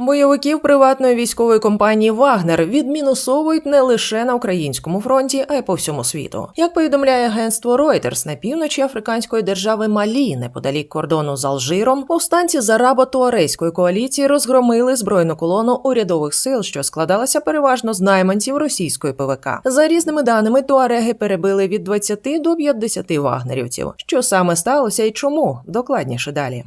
Бойовиків приватної військової компанії Вагнер відмінусовують не лише на українському фронті, а й по всьому світу. Як повідомляє агентство Reuters, на півночі африканської держави Малі, неподалік кордону з Алжиром, повстанці з арабо-туарейської коаліції розгромили збройну колону урядових сил, що складалася переважно з найманців російської ПВК. За різними даними, туареги перебили від 20 до 50 вагнерівців. Що саме сталося і чому? Докладніше далі.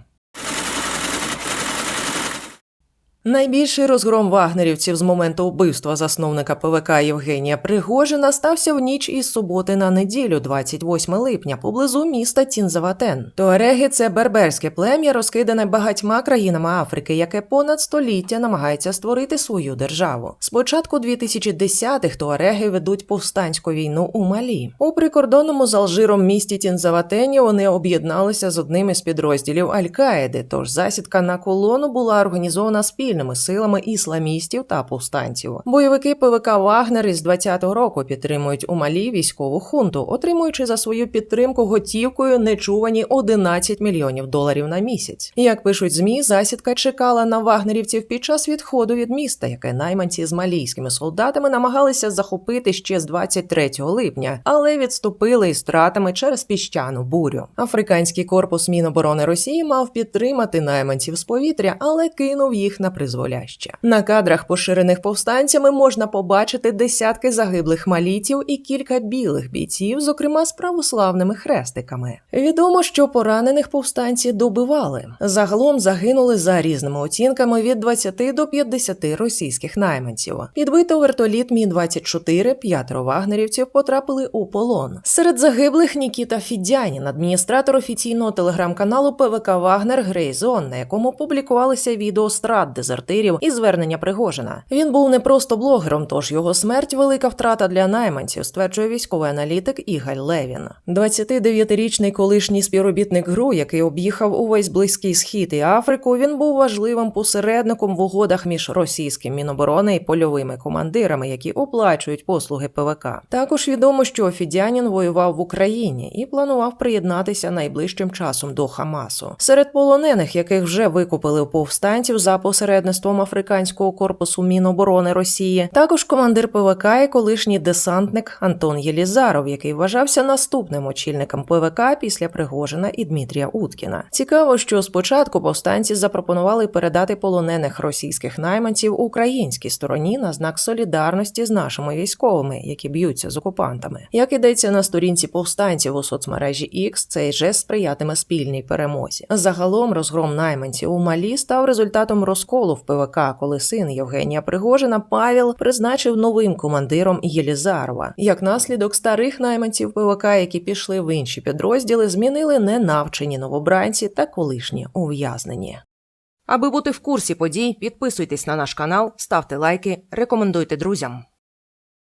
Найбільший розгром вагнерівців з моменту вбивства засновника ПВК Євгенія Пригожина стався в ніч із суботи на неділю, 28 липня, поблизу міста Тінзаватен. Туареги – це берберське плем'я, розкидане багатьма країнами Африки, яке понад століття намагається створити свою державу. Спочатку 2010-х туареги ведуть повстанську війну у Малі. У прикордонному з Алжиром місті Тінзаватені вони об'єдналися з одним із підрозділів Аль-Каїди, тож засідка на колону була організована спільно спільними силами ісламістів та повстанців. Бойовики ПВК Вагнер із 20-го року підтримують у Малі військову хунту, отримуючи за свою підтримку готівкою нечувані 11 мільйонів доларів на місяць. Як пишуть змі, засідка чекала на вагнерівців під час відходу від міста, яке найманці з малійськими солдатами намагалися захопити ще з 23 липня, але відступили із стратами через піщану бурю. Африканський корпус Міноборони Росії мав підтримати найманців з повітря, але кинув їх на призволяще. На кадрах, поширених повстанцями, можна побачити десятки загиблих малітів і кілька білих бійців, зокрема з православними хрестиками. Відомо, що поранених повстанці добивали. Загалом загинули за різними оцінками від 20 до 50 російських найманців. Підбито вертоліт Мі 24 п'ятеро вагнерівців потрапили у полон. Серед загиблих Нікіта Фідянін, адміністратор офіційного телеграм-каналу ПВК Вагнер Грейзон, на якому публікувалися відео страт дезертирів і звернення Пригожина. Він був не просто блогером, тож його смерть велика втрата для найманців, стверджує військовий аналітик Ігаль Левін. 29-річний колишній співробітник ГРУ, який об'їхав увесь близький схід і Африку. Він був важливим посередником в угодах між російським міноборони і польовими командирами, які оплачують послуги ПВК. Також відомо, що Фідянін воював в Україні і планував приєднатися найближчим часом до Хамасу. Серед полонених, яких вже викупили повстанців за посередництвом африканського корпусу Міноборони Росії, також командир ПВК і колишній десантник Антон Єлізаров, який вважався наступним очільником ПВК після Пригожина і Дмитрія Уткіна. Цікаво, що спочатку повстанці запропонували передати полонених російських найманців українській стороні на знак солідарності з нашими військовими, які б'ються з окупантами. Як ідеться на сторінці повстанців у соцмережі X, цей жест сприятиме спільній перемозі. Загалом розгром найманців у Малі став результатом розколу в ПВК, коли син Євгенія Пригожина Павел призначив новим командиром Єлізарова. Як наслідок старих найманців ПВК, які пішли в інші підрозділи, змінили ненавчені новобранці та колишні ув'язнені. Аби бути в курсі подій, підписуйтесь на наш канал, ставте лайки, рекомендуйте друзям.